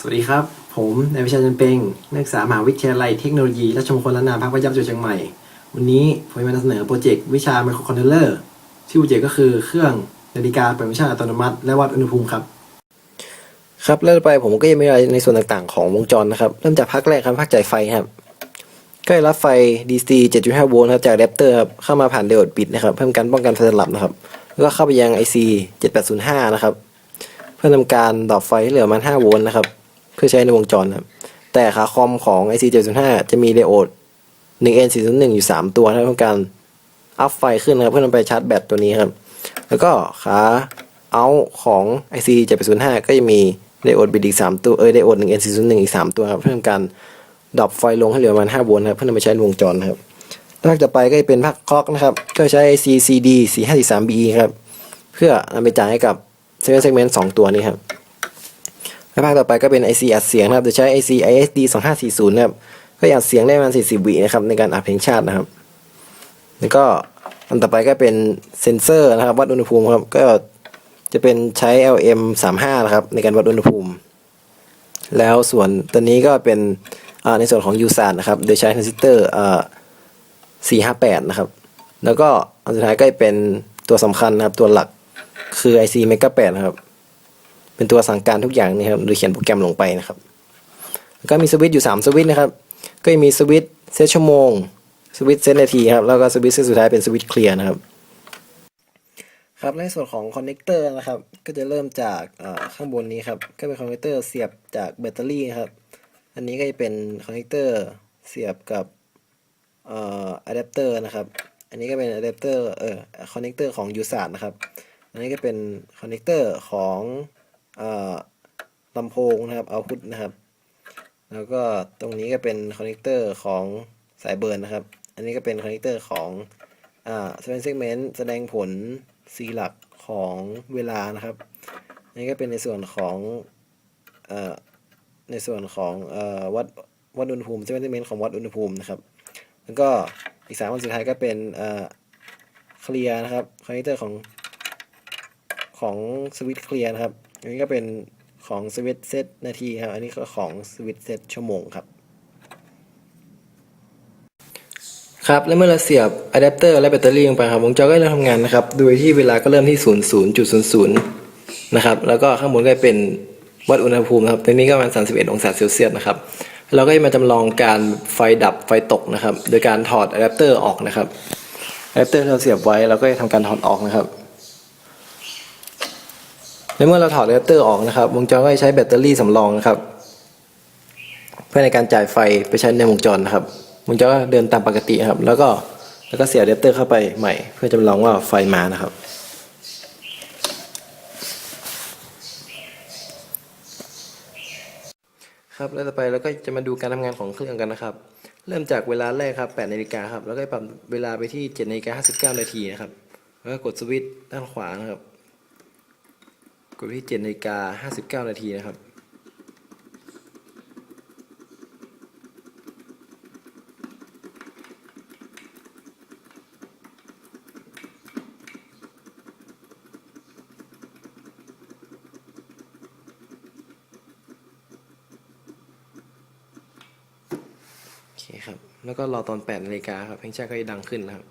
สวัสดีครับ ผมนายวิชาจันเปงนักศึกษามหาวิทยาลัยเทคโนโลยีราชมงคลล้านนาภาควิทยาจังหวัดเชียงใหม่ วันนี้ผมจะมานำเสนอโปรเจกต์วิชาไมโครคอนโทรลเลอร์ชื่อโปรเจกต์ก็คือเครื่องนาฬิกาเปิดวิชาอัตโนมัติ และวัดอุณหภูมิครับ ครับเริ่มไปผมก็จะมีรายในส่วนต่างๆของวงจรนะครับ เริ่มจากภาคแรกครับภาคจ่ายไฟครับก็ได้รับไฟ DC 7.5 โวลต์ครับจากอะแดปเตอร์ครับเข้ามาผ่านไดโอดปิดนะครับเพิ่มการป้องกันไฟสลับนะครับแล้วก็เข้าไปยัง IC 7805นะครับเพื่อทำการดรอปไฟเหลือมาณ5โวลต์นะครับ เพื่อใช้ในวงจรครับ แต่ขาคอมของ IC 705 จะมีไดโอด 1N401 อยู่ 3 ตัวเพื่อการอัพไฟขึ้นนะครับ เพื่อนำไปชาร์จแบตตัวนี้ครับ แล้วก็ขาเอาของ IC 705 ก็จะมีไดโอดบิดอีก 3 ตัว เออไดโอด 1N401 อีก 3 ตัวครับ เพื่อทำการดรอปไฟลงให้เหลือประมาณ5โวลต์ครับ เพื่อนำไปใช้ในวงจรครับภาคต่อไปก็จะเป็นภาคคล็อกนะครับ ก็ใช้ IC CD 4543BE ครับ เพื่อนำไปจ่ายให้กับ7 segment 2ตัวนี้ครับ และภาคต่อไปก็เป็น IC อัดเสียงนะครับจะใช้ IC ISD 2540นะครับก็อัดเสียงได้ประมาณ40วินะครับในการอัดเพลงชาตินะครับ แล้วก็อันต่อไปก็เป็นเซนเซอร์นะครับวัดอุณหภูมิครับก็จะเป็นใช้ LM 35นะครับในการวัดอุณหภูมิ แล้วส่วนตัวนี้ก็เป็นในส่วนของ u s a t นะครับโดยใช้ทรานซิสเตอร์อ่า458 นะครับ แล้วก็อันสุดท้ายก็เป็นตัวสำคัญนะครับตัวหลักคือ IC Mega 8 นะครับ เป็นตัวสั่งการทุกอย่างนี่ครับโดยเขียนโปรแกรมลงไปนะครับก็มีสวิตช์อยู่ 3 สวิตช์นะครับ ก็จะมีสวิตช์เซตชั่วโมง สวิตช์เซตนาทีครับ แล้วก็สวิตช์เซตสุดท้ายเป็นสวิตช์เคลียร์นะครับ ครับ ในส่วนของคอนเนคเตอร์นะครับ ก็จะเริ่มจากข้างบนนี้ครับ ก็เป็นคอนเนคเตอร์เสียบจากแบตเตอรี่ครับ อันนี้ก็จะเป็นคอนเนคเตอร์เสียบกับอะแดปเตอร์นะครับ อันนี้ก็เป็นอะแดปเตอร์เอ่อคอนเนคเตอร์ของยูสาดนะครับ อันนี้ก็เป็นคอนเนคเตอร์ของ ลำโพงนะครับเอาพุทนะครับ แล้วก็ตรงนี้ก็เป็นคอนเนคเตอร์ของสายเบิร์นนะครับ อันนี้ก็เป็นคอนเนคเตอร์ของอ่า seven segment แสดงผล C หลักของเวลานะครับ อันนี้ก็เป็นในส่วนของเอ่อในส่วนของเอ่อวัดวัดอุณหภูมิ seven segment ของวัดอุณหภูมินะครับ แล้วก็อีกสามอันสุดท้ายก็เป็นเอ่อเคลียร์นะครับคอนเนคเตอร์ของของสวิตช์เคลียร์นะครับ อันนี้ก็เป็นของสวิตเซตนาทีครับ อันนี้ก็ของสวิตเซตชั่วโมงครับ ครับ และเมื่อเราเสียบอะแดปเตอร์และแบตเตอรี่ลงไปครับ วงจรก็เริ่มทำงานนะครับ โดยที่เวลาก็เริ่มที่ 00.00 นะครับ แล้วก็ข้างบนก็เป็นวัดอุณหภูมินะครับตรงนี้ก็ประมาณ 31 องศาเซลเซียสนะครับ เราก็จะมาจำลองการไฟดับไฟตกนะครับ โดยการถอดอะแดปเตอร์ออกนะครับอะแดปเตอร์ที่เราเสียบไว้เราก็จะทำการถอดออกนะครับ ในเมื่อเราถอดอะแดปเตอร์ออกนะครับ วงจรก็จะใช้แบตเตอรี่สำรองนะครับ เพื่อในการจ่ายไฟไปใช้ในวงจรนะครับ วงจรก็เดินตามปกติครับ แล้วก็แล้วก็เสียอะแดปเตอร์เข้าไปใหม่ เพื่อจำลองว่าไฟมานะครับครับแล้วต่อไปเราก็จะมาดูการทำงานของเครื่องกันนะครับ เริ่มจากเวลาแรกครับ8นาฬิกาครับ แล้วก็ปรับเวลาไปที่7นาฬิกา59นาทีนะครับ แล้วก็กดสวิตช์ด้านขวานะครับ กดที่7นาฬิกา59นาทีนะครับ โอเคครับ แล้วก็รอตอน8นาฬิกาครับเพลงชาติก็จะดังขึ้นนะครับ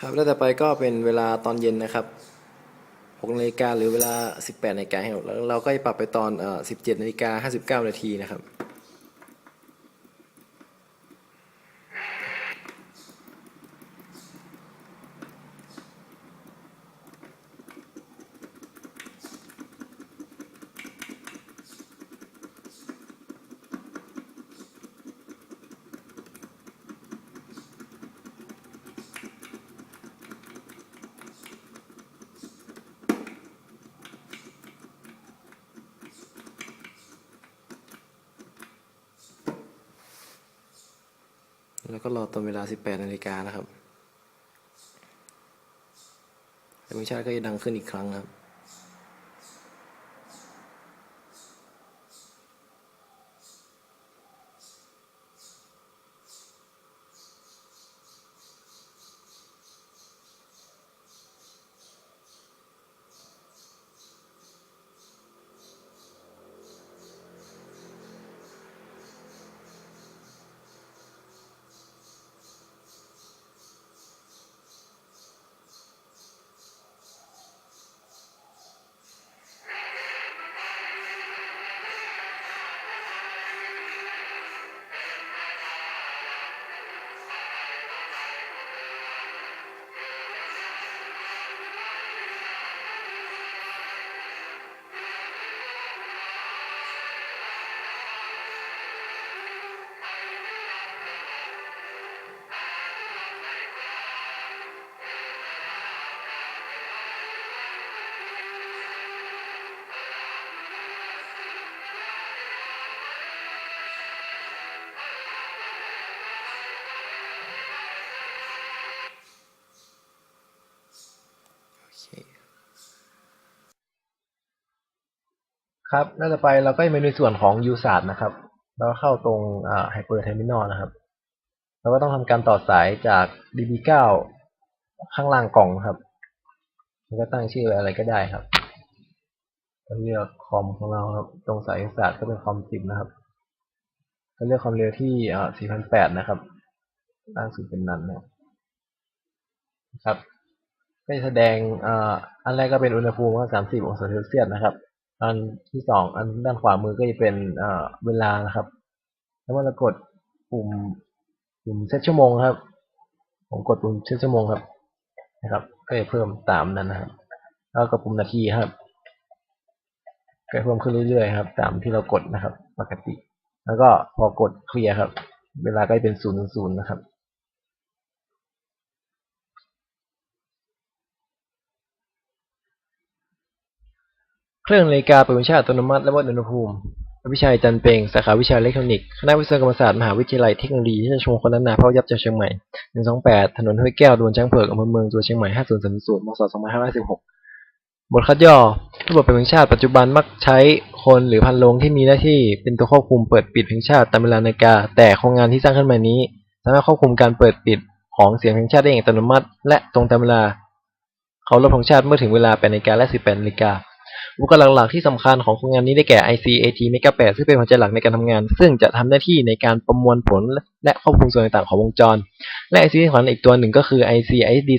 ครับแล้วต่อไปก็เป็นเวลาตอนเย็นนะครับ6นาฬิกาหรือเวลา 18นาฬิกาแล้วเราก็จะปรับไปตอน 17นาฬิกา59นาทีนะครับ แล้วก็รอตอนเวลา 18นาฬิกานะครับธงชาติก็จะดังขึ้นอีกครั้งครับ ครับน่าจะไปเราก็จะมีในส่วนของ u s a r นะครับแล้วก็เข้าตรงอ่า Hyper Terminal นะครับ เราก็ต้องทำการต่อสายจาก DB9 ข้างล่างกล่องครับแล้วก็ตั้งชื่ออะไรก็ได้ครับแล้วเลือกคอมของเราครับ ตรงสาย u s a r ก็เป็นคอม10นะครับ ก็เลือกความเร็วที่อ4008นะครับล่างสุดเป็นนั้นนะครับครับก็จะแสดงอ,อันแรกก็เป็นอุณหภูมิว่า30 องศาเซลเซียสนะครับ อันที่สองอันด้านขวามือก็จะเป็นเวลานะครับ แล้วเมื่อเรากดปุ่มปุ่มเซตชั่วโมงครับ ผมกดปุ่มเซตชั่วโมงครับนะครับ ก็จะเพิ่มตามนั้นนะครับ แล้วก็ปุ่มนาทีครับก็จะเพิ่มขึ้นเรื่อยๆครับตามที่เรากดนะครับ ปกติ แล้วก็พอกดเคลียร์ครับ เวลาก็จะเป็นศูนย์ศูนย์นะครับ เครื่องนาฬิกาเปิดวิชาอัตโนมัติและวัดอุณหภูมิวิชาจันเปงสาขาวิชาอิเล็กทรอนิกส์คณะวิศวกรรมศาสตร์มหาวิทยาลัยเทคโนโลยีที่ชมคนล้นนาพระยับจังเชียงใหม่ 128 ถนนห้วยแก้วดวนช้างเผือกอำเภอเมืองจังหวัดเชียงใหม่ 5030มศ2516บทคัดย่อระบบเป็นเพลงชาติปัจจุบันมักใช้คนหรือพันโรงที่มีหน้าที่เป็นตัวควบคุมเปิดปิดเพลงชาติตามเวลานาฬิกา แต่โครงงานที่สร้างขึ้นมานี้ สามารถควบคุมการเปิดปิดของเสียงเพลงชาติได้อย่างอัตโนมัติ และตรงตามเวลา เขารพธงชาติเมื่อถึงเวลา8นาฬิกาและ 18นาฬิกา อุปกรณ์หลักๆที่สำคัญของโครงงานนี้ได้แก่ IC AT Mega 8ซึ่งเป็นหัวใจหลักในการทำงาน ซึ่งจะทำหน้าที่ในการประมวลผลและควบคุมส่วนต่างๆของวงจร และ IC ที่สำคัญอีกตัวหนึ่งก็คือ IC ISD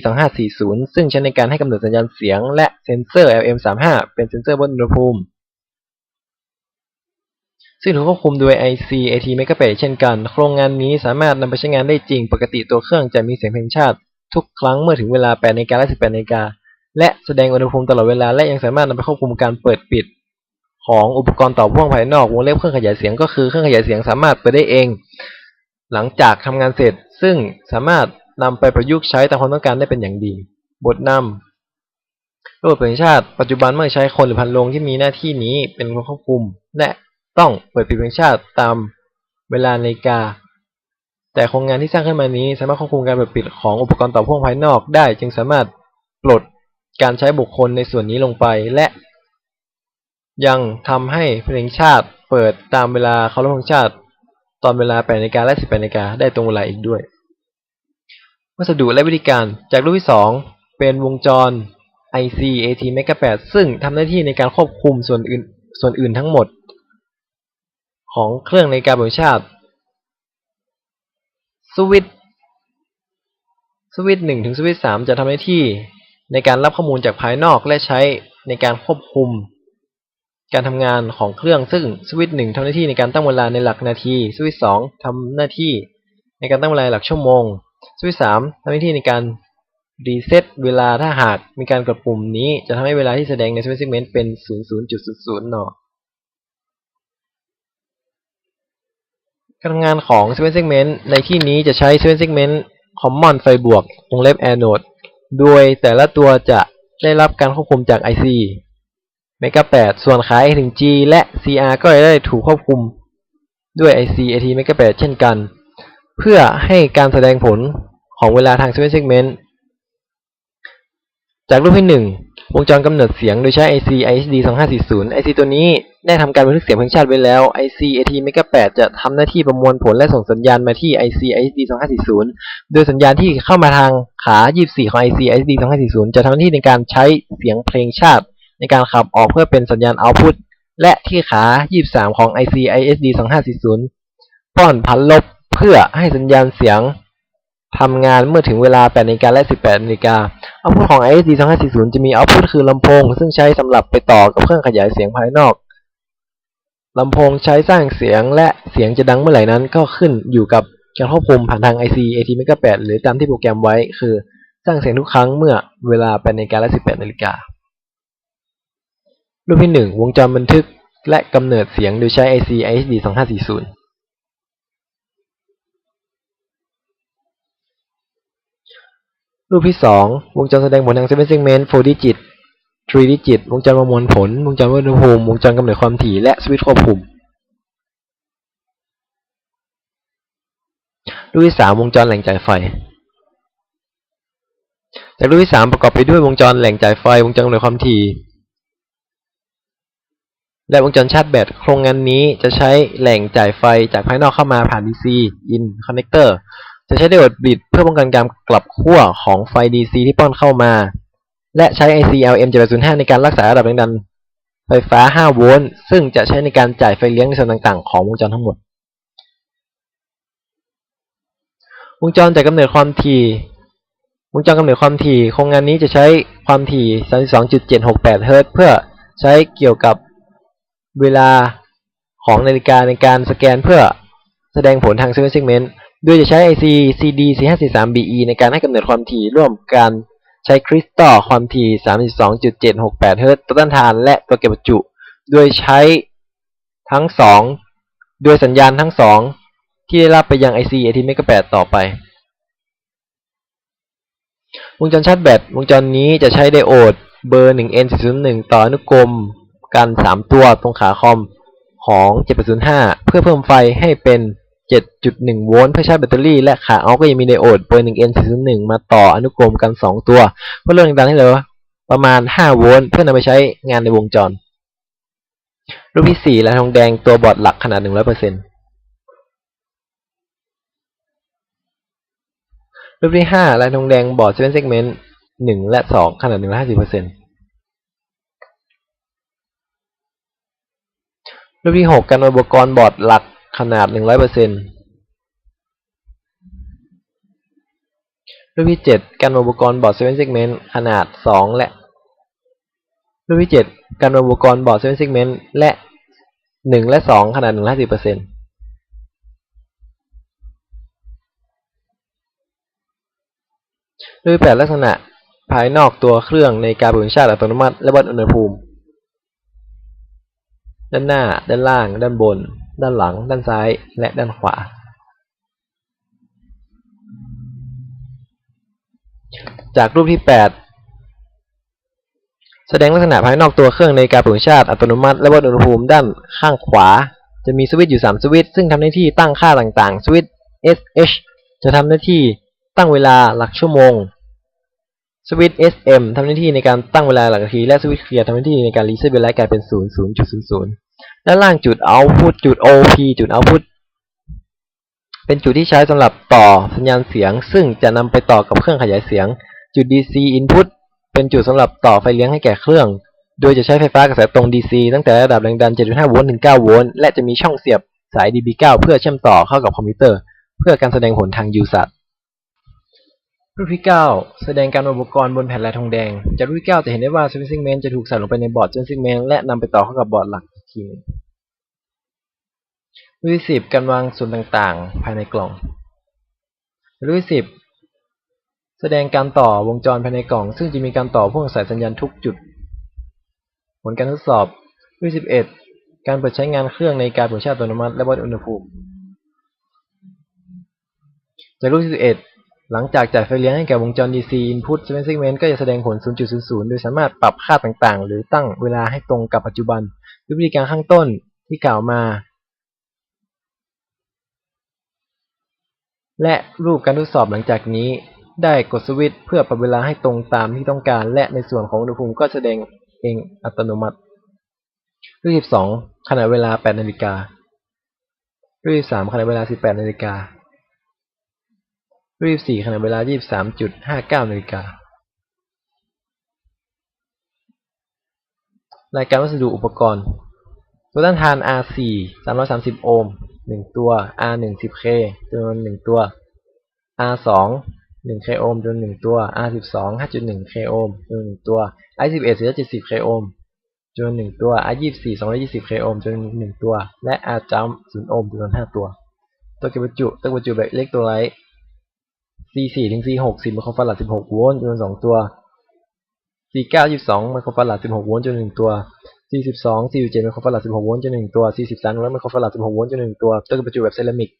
2540 ซึ่งใช้ในการให้กำเนิดสัญญาณเสียง และเซนเซอร์ LM35 เป็นเซนเซอร์วัดอุณหภูมิซึ่งถูกควบคุมโดย IC AT Mega 8เช่นกัน โครงงานนี้สามารถนำไปใช้งานได้จริง ปกติตัวเครื่องจะมีเสียงเพลงชาติ ทุกครั้งเมื่อถึงเวลา8นาฬิกาและ18นาฬิกา และแสดงอุณหภูมิตลอดเวลา และยังสามารถนำไปควบคุมการเปิดปิด ของอุปกรณ์ต่อพ่วงภายนอกวงเล็บเครื่องขยายเสียงก็คือเครื่องขยายเสียงสามารถเปิดได้เอง หลังจากทำงานเสร็จ ซึ่งสามารถนำไปประยุกต์ใช้ตามความต้องการได้เป็นอย่างดี บทนำระบบประชาชาติปัจจุบันเมื่อใช้คนหรือพันโรงที่มีหน้าที่นี้เป็นคนควบคุม และต้องเปิดปิดเพลงชาติตามเวลานาฬิกา แต่โครงงานที่สร้างขึ้นมานี้ สามารถควบคุมการเปิดปิดของอุปกรณ์ต่อพ่วงภายนอกได้ จึงสามารถปลด การใช้บุคคลในส่วนนี้ลงไป และ ยังทำให้เพลงชาติเปิดตามเวลาเคารพธงชาติ ตอนเวลา8นาฬิกาและ 18นาฬิกาได้ตรงเวลาอีกด้วย วัสดุและวิธีการจากรูปที่ 2 เป็นวงจร IC AT Mega 8ซึ่งทำหน้าที่ในการควบคุมส่วนอื่นส่วนอื่นทั้งหมด ของเครื่องในกาแห่งชาติสวิตช์สวิตช์หนึ่งถึงสวิตช์สามจะทำหน้าที่ ในการรับข้อมูลจากภายนอกและใช้ในการควบคุม การทำงานของเครื่องซึ่งสวิตช์หนึ่งทำหน้าที่ในการตั้งเวลาในหลักนาที สวิตช์สองทำหน้าที่ในการตั้งเวลาหลักชั่วโมง สวิตช์สามทำหน้าที่ในการรีเซ็ตเวลาถ้าหากมีการกดปุ่มนี้จะทำให้เวลาที่แสดงในสวิตช์เซกเมนต์เป็น 00.00นการทำงานของ7 segment ในที่นี้จะใช้7 segment common ไฟบวกวงเล็บ anode โดยแต่ละตัวจะได้รับการควบคุมจาก IC Mega 8 ส่วนขา A ถึง G และ CR ก็จะได้ถูกควบคุมด้วย IC AT Mega 8 เช่นกัน เพื่อให้การแสดงผลของเวลาทาง Seven Segment จากรูปที่หนึ่งวงจรกำเนิดเสียงโดยใช้ IC ISD 2540 IC ตัวนี้ได้ทำการบันทึกเสียงเพลงชาติไว้แล้ว IC AT Mega 8 จะทำหน้าที่ประมวลผลและส่งสัญญาณมาที่ IC ISD 2540 โดยสัญญาณที่เข้ามาทางขา 24 ของ IC ISD 2540 จะทำหน้าที่ในการใช้เสียงเพลงชาติ ในการขับออกเพื่อเป็นสัญญาณ output และที่ขา 23 ของ IC ISD 2540 ป้อนพันลบเพื่อให้สัญญาณเสียงทำงานเมื่อถึงเวลา 8นาฬิกาและ 18นาฬิกาเอาพุทของ ISD 2540 จะมีเอาพุทคือลำโพง ซึ่งใช้สำหรับไปต่อกับเครื่องขยายเสียงภายนอกลำโพงใช้สร้างเสียงและเสียงจะดังเมื่อไหร่นั้นก็ขึ้นอยู่กับ การควบคุมผ่านทาง IC AT Mega 8หรือตามที่โปรแกรมไว้ คือสร้างเสียงทุกครั้งเมื่อเวลา8นาฬิกาและ 18นาฬิการูปที่ 1 วงจรบันทึกและกำเนิดเสียงโดยใช้ IC ISD 2540รูปที่ 2 วงจรแสดงผลทาง7 segment 4 digit 3 digit วงจรประมวลผล วงจรวัดอุณหภูมิ วงจรกำเนิดความถี่ และสวิตช์ควบคุม รูปที่3วงจรแหล่งจ่ายไฟ จากรูปที่3ประกอบไปด้วยวงจรแหล่งจ่ายไฟ วงจรกำเนิดความถี่และวงจรชาร์จแบตโครงงานนี้จะใช้แหล่งจ่ายไฟจากภายนอกเข้ามาผ่าน DC in connector จะใช้ไดโอดบลิดเพื่อป้องกันการกลับขั้วของไฟ DC ที่ป้อนเข้ามา และใช้ IC LM705 ในการรักษาระดับแรงดันไฟฟ้า 5 โวลต์ซึ่งจะใช้ในการจ่ายไฟเลี้ยงในส่วนต่างๆ ของวงจรทั้งหมด วงจรจากกำเนิดความถี่วงจรกำเนิดความถี่โครงงานนี้จะใช้ความถี่ 32.768เฮิรตซ์เพื่อใช้เกี่ยวกับเวลาของนาฬิกาในการสแกนเพื่อแสดงผลทาง7 segment โดยจะใช้ IC CD 453BE ในการให้กำเนิดความถี่ร่วมกันใช้คริสตัลความถี่ 32.768เฮิรตซ์ตัวต้านทานและตัวเก็บประจุ โดยใช้ทั้งสองโดยสัญญาณทั้งสอง ที่ได้รับไปยัง IC AT Mega 8ต่อไป วงจรชาร์จแบตวงจรนี้จะใช้ไดโอดเบอร์ 1N401 ต่ออนุกรมกัน 3 ตัวตรงขาคอมของ 705 เพื่อเพิ่มไฟให้เป็น 7.1 โวลต์เพื่อชาร์จแบตเตอรี่ และขาเอาก็ยังมีไดโอดเบอร์ 1N401 มาต่ออนุกรมกัน 2 ตัว เพื่อลดแรงดันให้เลือประมาณ 5 โวลต์เพื่อนำไปใช้งานในวงจร รูปที่ 4และทองแดงตัวบอร์ดหลักขนาด 100% รูปที่ห้าลายทองแดงบอร์ดเซเว่นเซกเมนต์หนึ่งและสองขนาดหนึ่งละห้าสิบเปอร์เซ็นต์รูปที่หกการอุปกรณ์บอร์ดหลักขนาดหนึ่งร้อยเปอร์เซ็นต์รูปที่เจ็ดการอุปกรณ์บอร์ดเซเว่นเซกเมนต์ขนาดสองและ รูปที่เจ็ดการอุปกรณ์บอร์ดเซเว่นเซกเมนต์และหนึ่งและสองขนาดหนึ่งละห้าสิบเปอร์เซ็นต์ ปที่8ลักษณะภายนอกตัวเครื่องในการบริชาติอัตโนมัติ และวัดอุณหภูมิ ด้านหน้า ด้านล่าง ด้านบน ด้านหลัง ด้านซ้าย และด้านขวา จากรูปที่ 8 แสดงลักษณะภายนอกตัวเครื่องในการปรุงชาติอัตโนมัติ และวัดอุณหภูมิด้านข้างขวา จะมีสวิตช์อยู่ 3 สวิตช์ซึ่งทำหน้าที่ตั้งค่าต่างๆ สวิตช์ SH จะทำหน้าที่ ตั้งเวลาหลักชั่วโมงสวิตช์ SM ทำหน้าที่ในการตั้งเวลาหลักนาที และสวิตช์เคลียร์ทำหน้าที่ในการรีเซ็ตเวลากลายเป็น 0 0.00 ด้านล่างจุด output จุด OP จุด output เป็นจุดที่ใช้สำหรับต่อสัญญาณเสียง ซึ่งจะนำไปต่อกับเครื่องขยายเสียง จุด DC input เป็นจุดสำหรับต่อไฟเลี้ยงให้แก่เครื่อง โดยจะใช้ไฟฟ้ากระแสตรง DC ตั้งแต่ระดับแรงดัน 7.5 โวลต์ถึง 9 โวลต์ และจะมีช่องเสียบสาย DB9 เพื่อเชื่อมต่อเข้ากับคอมพิวเตอร์ เพื่อการแสดงผลทาง USAT รูปที่ 9 แสดงการอุปกรณ์บนแผ่นลายทองแดง จากรูปที่ 9 จะเห็นได้ว่า Switch Segment จะถูกใส่ลงไปในบอร์ด Switch Segment และนำไปต่อเข้ากับบอร์ดหลักอีกทีนึงรูปที่ 10 การวางส่วนต่างๆ ภายในกล่อง รูปที่ 10 แสดงการต่อวงจรภายในกล่อง ซึ่งจะมีการต่อพ่วงสายสัญญาณทุกจุด ผลการทดสอบ รูปที่ 11 การเปิดใช้งานเครื่องในการเปิดชาติอัตโนมัติและวัดอุณหภูมิ จากรูปที่ 11 หลังจากจ่ายไฟเลี้ยงให้แก่วงจร DC Input 7 segment ก็จะแสดงผล 0.00 โดยสามารถปรับค่าต่างๆ หรือตั้งเวลาให้ตรงกับปัจจุบันด้วยวิธีการข้างต้นที่กล่าวมา และรูปการทดสอบหลังจากนี้ ได้กดสวิตช์เพื่อปรับเวลาให้ตรงตามที่ต้องการ และในส่วนของอุณหภูมิก็แสดงเองอัตโนมัติรูปที่สองขณะเวลา 8 นาฬิการูปที่สามขณะเวลา 18 นาฬิกา รูปที่สี่ขณะเวลา 23.59นาฬิการายการวัสดุอุปกรณ์ ตัวต้านทาน R4 330 โอห์ม 1 ตัว R1 10K จำนวน 1 ตัว R2 1 K โอห์มจำนวน 1 ตัว R12 5.1 K โอห์มจำนวน 1 ตัว I11 470 K โอห์มจำนวน 1 ตัว R24 220 K โอห์มจำนวน 1 ตัว และ R-Jump 0โอห์มจำนวน 5 ตัว ตัวเก็บบรรจุตัวบรรจุแบบอิเล็กโทรไลต์ C4 ถึง C6 10ไมโครฟาราด16 โวลต์จำนวน2ตัว C9 22ไมโครฟาราด16 โวลต์จำนวน1ตัว C12 47ไมโครฟาราด16 โวลต์จำนวน1ตัว C13 100ไมโครฟาราด16 โวลต์จำนวน1ตัวตัวเก็บบรรจุแบบเซรามิก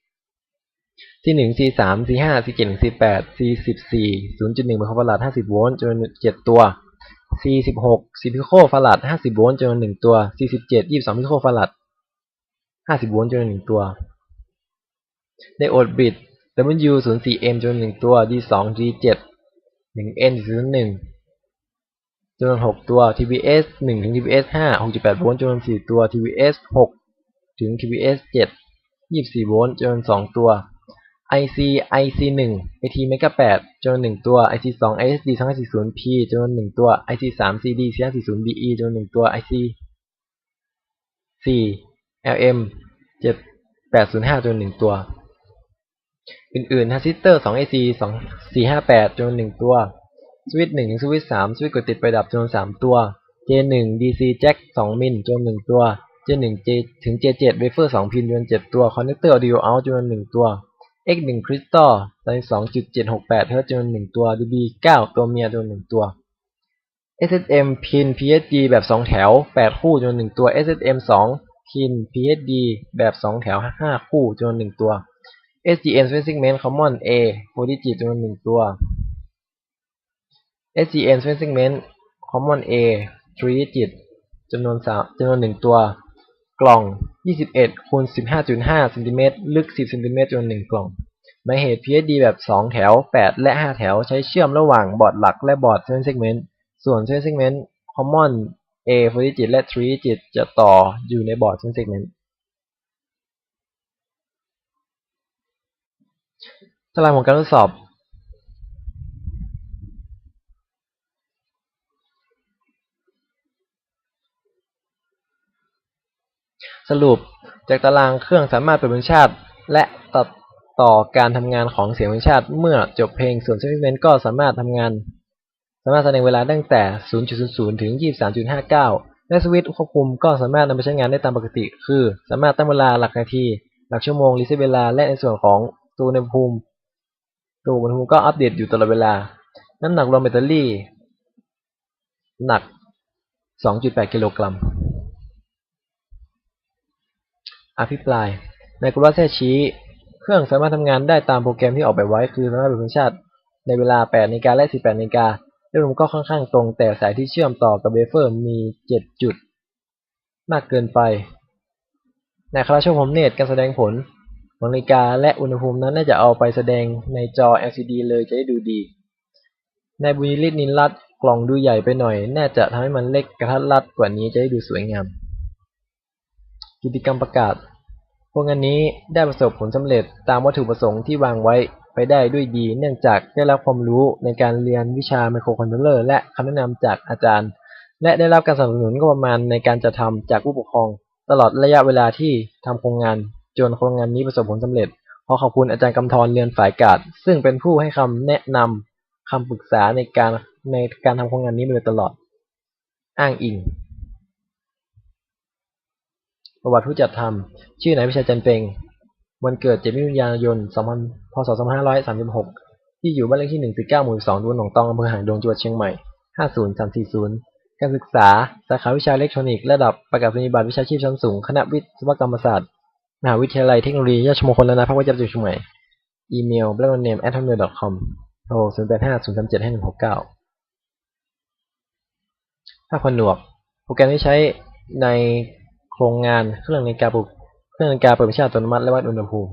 C1 C3 C5 C7 C8 C14 0.1ไมโครฟาราด50 โวลต์จำนวน7ตัว C16 10พิโคฟาราด50 โวลต์จำนวน1ตัว C17 22พิโคฟาราด50 โวลต์จำนวน1ตัวไดโอดบิด W04M จำนวน 1 ตัว D2 D7 1N 01จำนวน 6 ตัว TBS 1 ถึง TBS 5 6.8 โวลต์จำนวน 4 ตัว TBS 6 ถึง TBS 7 24 โวลต์จำนวน 2 ตัว IC IC 1 AT Mega 8จำนวน 1 ตัว IC 2 ISD 2540P จำนวน 1 ตัว IC 3 CD 4540BE จำนวน 1 ตัว IC 4 LM 7805จำนวน 1 ตัว อื่นๆทรานซิสเตอร์2 AC 2458จำนวน1ตัว สวิตช์1ถึงสวิตช์3สวิตช์กดติดไฟดับจำนวน 3 ตัว J1 DC Jack 2มิลจำนวน1ตัว J1 J ถึง J7 เวเฟอร์2พินจำนวน 7 ตัว คอนเนคเตอร์ Audio Out จำนวน 1 ตัว X1 Crystal 32.768 Hz จำนวน 1 ตัว DB9 ตัวเมียจำนวน 1 ตัว SSM พิน PSG แบบ 2 แถว 8 คู่จำนวน 1 ตัว SSM 2พิน PSD แบบ 2 แถว 5 คู่จำนวน 1 ตัว SGM Space Segment Common A 4 digit จำนวน1ตัว SGM Space Segment Common A 3 digit จำนวน3จำนวน1ตัว กล่อง 21คูณ15.5ซนเมตรลึก 10ซนเมตรจำนวน1กล่องหมายเหตุ PSD แบบ 2 แถว 8 และ 5 แถว ใช้เชื่อมระหว่างบอร์ดหลักและบอร์ด Space Segment ส่วน Space Segment Common A 4 digit และ 3 digit จะต่ออยู่ในบอร์ด Space Segment ตารางของการทดสอบ สรุปจากตารางเครื่องสามารถเปิดเป็นชาติ และตัดต่อการทำงานของเสียงเป็นชาติ เมื่อจบเพลงส่วน Segment ก็สามารถทำงาน สามารถแสดงเวลาตั้งแต่ 0.00 ถึง 23.59 และสวิตช์ควบคุมก็สามารถนำไปใช้งานได้ตามปกติ คือ สามารถตั้งเวลาหลักนาที หลักชั่วโมงรีเซ็ตเวลาและในส่วนของตัวอุณหภูมิ ตัวอุณหภูมิก็อัปเดตอยู่ตลอดเวลา น้ำหนักรวมแบตเตอรี่ หนัก 2.8 กิโลกรัม อภิปราย ในกราฟแท้ชี้ เครื่องสามารถทำงานได้ตามโปรแกรมที่ออกแบบไว้ คือสามารถเปิดเป็นชาติในเวลา8นาฬิกาและ 18นาฬิกาเรื่องก็ค่อนข้างตรง แต่สายที่เชื่อมต่อกับเวเฟอร์มี 7 จุด มากเกินไป ในคราช่วผมเนตการแสดงผล นาฬิกาและอุณหภูมินั้นน่าจะเอาไปแสดงในจอ LCD เลยจะได้ดูดี ในบุญลิตนินรัตกล่องดูใหญ่ไปหน่อย น่าจะทำให้มันเล็กกระทัดรัดกว่านี้จะได้ดูสวยงาม กิจกรรมประกาศ พวกงานนี้ได้ประสบผลสำเร็จตามวัตถุประสงค์ที่วางไว้ไปได้ด้วยดี เนื่องจากได้รับความรู้ในการเรียนวิชาไมโครคอนโทรลเลอร์และคำแนะนำจากอาจารย์ และได้รับการสนับสนุนงบประมาณในการจัดทำจากผู้ปกครอง ตลอดระยะเวลาที่ทำโครงงาน จนโครงงานนี้ประสบผลสำเร็จ ขอขอบคุณอาจารย์กำธรเรือนฝ่ายกาดซึ่งเป็นผู้ให้คำแนะนำคำปรึกษาในการในการทำโครงงานนี้มาโดยตลอด อ้างอิง ประวัติผู้จัดทำชื่อนายวิชัยจันเปงวันเกิด7มิถุนายน2000พศ2536 ที่อยู่บ้านเลขที่149หมู่2ตำบลหนองตองอำเภอหางดงจังหวัดเชียงใหม่ 50340 การศึกษา สาขาวิชาอิเล็กทรอนิกส์ระดับประกาศนียบัตรวิชาชีพชั้นสูง คณะวิศวกรรมศาสตร์ มหาวิทยาลัยเทคโนโลยีราชมงคลนานะภาควิทยาลัยเชียงใหม่อีเมล b l a c k n a m e at hotmail com โทร0850375169ถ้าผนวก โปรแกรมที่ใช้ในโครงงานเครื่องนาฬิกาปลุกเครื่องนาฬิกาเปิดวิชาอัตโนมัติและวัดอุณหภูมิ